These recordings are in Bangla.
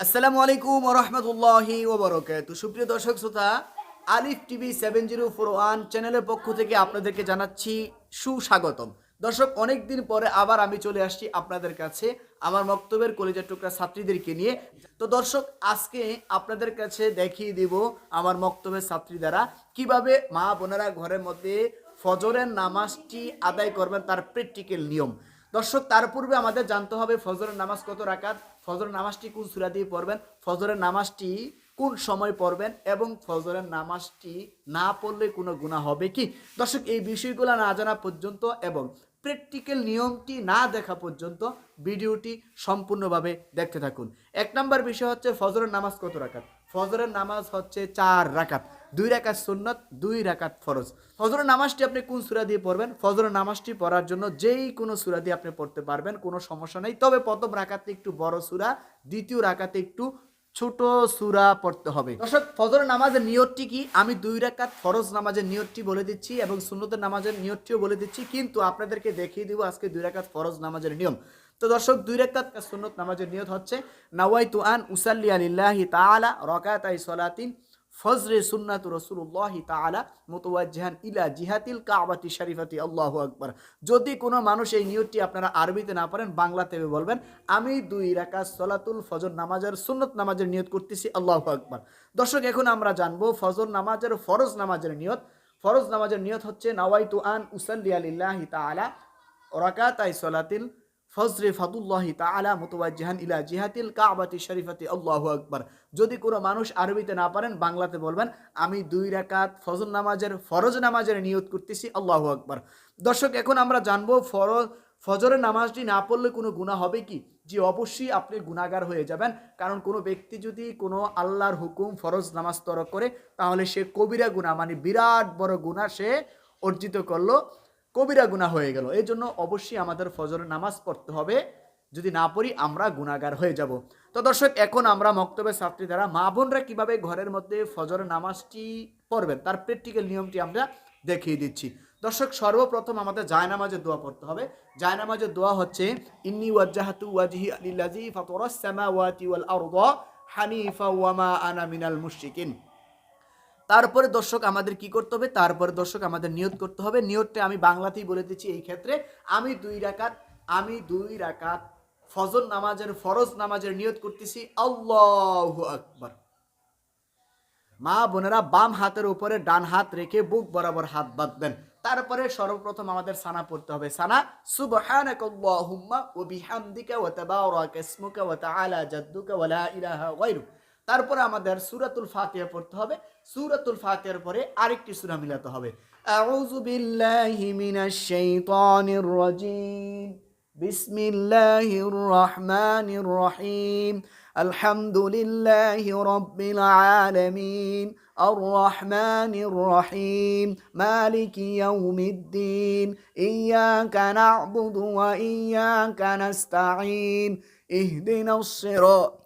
আসসালামু আলাইকুম রহমতুল্লাহি ওবরকাত সুপ্রিয় দর্শক শ্রোতা, Alif TV seven zero four one চ্যানেলের পক্ষ থেকে আপনাদেরকে জানাচ্ছি সুস্বাগতম। দর্শক অনেক দিন পরে আবার আমি চলে আসছি আপনাদের কাছে আমার বক্তব্যের কলেজের টুকরা ছাত্রীদেরকে নিয়ে। তো দর্শক, আজকে আপনাদের কাছে দেখিয়ে দিব আমার বক্তব্যের ছাত্রী দ্বারা কীভাবে মা বোনেরা ঘরের মধ্যে ফজরের নামাজটি আদায় করবেন তার প্র্যাকটিক্যাল নিয়ম। দর্শক, তার পূর্বে আমাদের জানতে হবে ফজরের নামাজ কত রাকাত ফজরের নামাজটি কোন সুরা দিয়ে পড়বেন? ফজরের নামাজটি কোন সময় পড়বেন? এবং ফজরের নামাজটি না পড়লে কোনো গুণা হবে কি? দর্শক, এই বিষয়গুলো না জানা পর্যন্ত এবং প্র্যাকটিক্যাল নিয়মটি না দেখা পর্যন্ত ভিডিওটি সম্পূর্ণভাবে দেখতে থাকুন। এক নম্বর বিষয় হচ্ছে ফজরের নামাজ কত রাখাত ফজরের নামাজ হচ্ছে চার রাকাত। দুই রাকাত সুন্নত, দুই রাকাত ফরজ। ফজরের নামাজটি আপনি কোন সুরা দিয়ে পড়বেন? ফজরের নামাজটি পড়ার জন্য যেই কোনো সুরা দিয়ে আপনি পড়তে পারবেন, কোনো সমস্যা নেই। তবে প্রথম রাকাতে একটু বড় সুরা, দ্বিতীয় রাকাতে একটু ছোট সুরা পড়তে হবে। দর্শক ফজর নামাজের নিয়তটি কি? আমি দুই রাকাত ফরজ নামাজের নিয়তটি বলে দিচ্ছি এবং সুন্নতের নামাজের নিয়তটিও বলে দিচ্ছি, কিন্তু আপনাদেরকে দেখিয়ে দিব আজকে দুই রাকাত ফরজ নামাজের নিয়ম। তো দর্শক, দুই রাকাত সুন্নত নামাজের নিয়ত হচ্ছে নাওয়াই আন উসাল্লি আলিল্লাহি তাআলা রাকাতাই সলাতিন ফজরে সুন্নাতু রসুল্লাহ তাআলা মুতওয়াজ্জিহান ইলা জিহাতিল কাবাতি শরীফাতি। আল্লাহ আকবার। যদি কোনো মানুষ এই নিয়তটি আপনারা আরবিতে না পারেন বাংলাতে বলবেন, আমি দুই রাকাত সলাতুল ফজর নামাজের, সুন্নত নামাজের নিয়ত করতেছি। আল্লাহ আকবার। দর্শক, এখন আমরা জানব ফজর নামাজের ফরজ নামাজের নিয়ত। ফরজ নামাজের নিয়ত হচ্ছে, নাওয়াইতু আন উসাল্লি আলিল্লাহি তাআলা রাকাতাই সলাতিল ফজরে ফাতুল্লাহি তাআলা মুতওয়াজ্জিহান ইলা জিহাতিল কাবাতি শরীফাতি, আল্লাহু আকবার। যদি কোনো মানুষ আরবিতে না পারেন, বাংলাতে বলবেন, আমি দুই রাকাত ফজর নামাজের, ফরজ নামাজের নিয়ত করতেছি, আল্লাহু আকবার। দর্শক, এখন আমরা জানব, ফরজ, ফজরের নামাজটি না পড়লে কোনো গুনাহ হবে কি? যে অবশ্যই আপনি গুনাহগার হয়ে যাবেন। কারণ কোনো ব্যক্তি যদি কোনো আল্লাহর হুকুম ফরজ নামাজ তরক করে, তাহলে সে কবিরা গুনাহ মানে বিরাট বড় গুনাহ সে অর্জিত করল। কবিরা গুনাহ হয়ে গেল। এই জন্য অবশ্যই আমাদের ফজরের নামাজ পড়তে হবে। যদি না পড়ি, আমরা গুণাগার হয়ে যাব। তো দর্শক, এখন আমরা মক্তবের ছাত্রী দ্বারা মা বোনরা কীভাবে ঘরের মধ্যে ফজরের নামাজটি পড়বেন, তার প্র্যাকটিক্যাল নিয়মটি আমরা দেখিয়ে দিচ্ছি। দর্শক, সর্বপ্রথম আমাদের জায়নামাজের দোয়া পড়তে হবে। জায়নামাজের দোয়া হচ্ছে, ইন্নি ওয়াজ্জাহাতু ওয়াজহি লিল্লাজি ফাতারাস সামাওয়াতি ওয়াল আরদা হানিফা ওয়া মা আনা মিনাল মুশরিকিন। তারপরে দর্শক আমাদের কি করতে হবে? তারপরে দর্শক আমাদের নিয়ত করতে হবে। নিয়তটা আমি বাংলাতেই বলে দিচ্ছি এই ক্ষেত্রে। আমি দুই রাকাত, আমি দুই রাকাত ফজর নামাজের, ফরজ নামাজের নিয়ত করতেছি। আল্লাহু আকবার। মা বোনেরা বাম হাতের উপরে ডান হাত রেখে বুক বরাবর হাত বাঁধবেন। তারপরে সর্বপ্রথম আমাদের সানা পড়তে হবে। সানা, সুবহানাকাল্লাহুম্মা ওয়া বিহামদিকা ওয়া তাবারাকা ইসমুকা ওয়া তাআলা জাদ্দুকা ওয়া লা ইলাহা গায়রুক। তারপরে আমাদের সুরাতুল ফাতিয়া পড়তে হবে। সুরাতুল ফাতিয়ার পরে আরেকটি সুরা মিলাতে হবে। আউযু বিল্লাহি মিনাশ শাইতানির রাজিম। বিসমিল্লাহির রহমানির রহিম। আলহামদুলিল্লাহি রাব্বিল আলামিন। আর রহমানির রহিম। মালিকি ইয়াউমিদ্দিন। ইyyaka na'budu ওয়া ইyyaka নাস্তাঈন। ইহদিনাস সিরাত।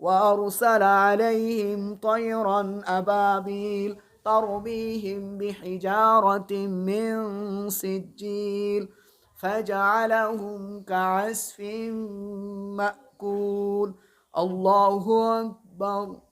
وأرسل عليهم طيرا أبابيل ترميهم بحجارة من سجيل فجعلهم كعسف مأكول الله أكبر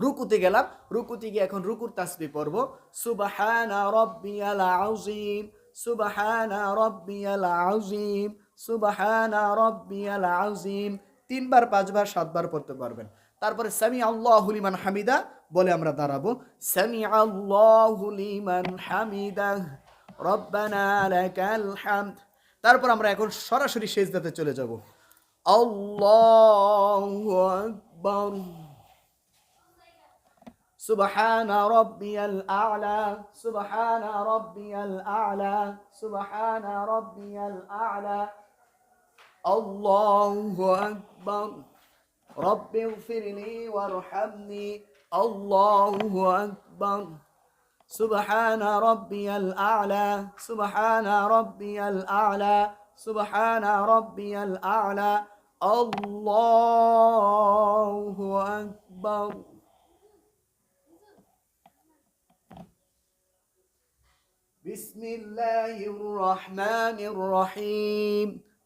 রুকুতে গেলাম রুকুতে গিয়ে এখন রুকুর তাসবি পড়ব সুবহানা রাব্বিয়াল আযীম সুবহানা রাব্বিয়াল আযীম সুবহানা রাব্বিয়াল আযীম তিনবার পাঁচবার সাতবার পড়তে পারবেন তারপরে সামি আল্লাহু লিমান হামিদা বলে আমরা দাঁড়াবো সামি আল্লাহু লিমান হামিদা রব্বানা লাকাল হামদ তারপর আমরা এখন সরাসরি সেজদাতে চলে যাব আল্লাহু আকবার سبحان ربي الأعلى سبحان ربي الأعلى سبحان ربي الأعلى الله أكبر رب اغفر لي وارحمني الله أكبر سبحان ربي الأعلى سبحان ربي الأعلى سبحان ربي الأعلى الله أكبر بسم الله الرحمن الرحيم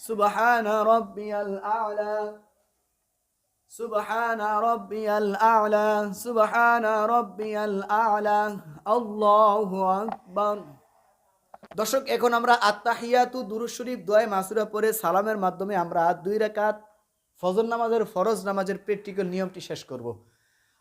سبحان ربي الأعلى سبحان ربي الأعلى سبحان ربي الأعلى الله أكبر দর্শক এখন আমরা আত্মাহিয়াতু দুরুদ শরীফ দোয়া মাসুরা পরে সালামের মাধ্যমে আমরা দুই রাকাত ফজর নামাজের ফরজ নামাজের প্র্যাকটিক্যাল নিয়মটি শেষ করব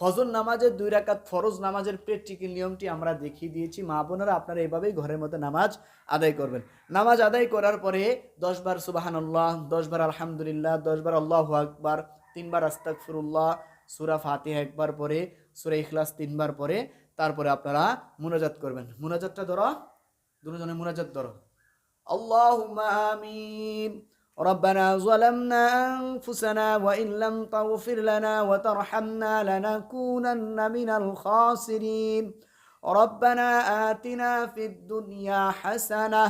ফজর নামাজের দুই রাকাত ফরজ নামাজের প্রেকটিক্যাল নিয়মটি আমরা দেখিয়ে দিয়েছি। মা বোনেরা, আপনারা এভাবেই ঘরের মধ্যে নামাজ আদায় করবেন। নামাজ আদায় করার পরে দশবার সুবাহানুল্লাহ দশবার আলহামদুলিল্লাহ দশবার আল্লাহ আকবার তিনবার আস্তাকফিরুল্লাহ সুরা ফাতে একবার পরে, সুরা ইখলাস তিনবার পরে, তারপরে আপনারা মুনাজাত করবেন। মুনাজাতটা ধরো, দুজনে মুনাজাত ধরো। আল্লাহ আমিন। ربنا ظلمنا أنفسنا وإن لم تغفر لنا وترحمنا لنكونن من الخاسرين ربنا آتنا في الدنيا حسنة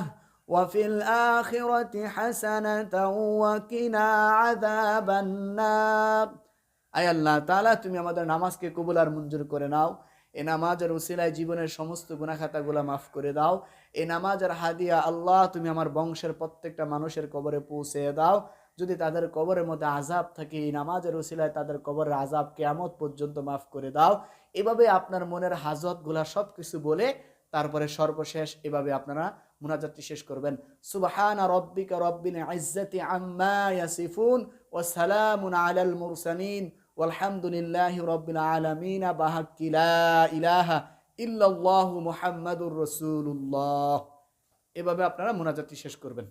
وفي الآخرة حسنة وقنا عذاب النار আয় আল্লাহ তাআলা তুমি আমাদের নামাজকে কবুল আর মঞ্জুর করে নাও এ নামাজের উসিলায় জীবনের সমস্ত গুণাখাতাগুলো মাফ করে দাও। এ নামাজের হাদিয়া, আল্লাহ, তুমি আমার বংশের প্রত্যেকটা মানুষের কবরে পৌঁছে দাও। যদি তাদের কবরের মধ্যে আজাব থাকে, এই নামাজের উসিলায় তাদের কবরের আজাব কেয়ামত পর্যন্ত মাফ করে দাও। এভাবে আপনার মনের হাজতগুলা সব কিছু বলে তারপরে সর্বশেষ এভাবে আপনারা মুনাজাতটি শেষ করবেন। সুবহানা রব্বিকা ইজ্জাতি আম্মা ইয়াসিফুন ওয়া সালামুন আলাল মুরসালিন। ওয়ালহামদুলিল্লাহি রব্বিল আলামিন বাহাক্কি লা ইলাহা ইল্লাল্লাহু মুহাম্মাদুর রাসূলুল্লাহ। এভাবে আপনারা মোনাজাতটি শেষ করবেন।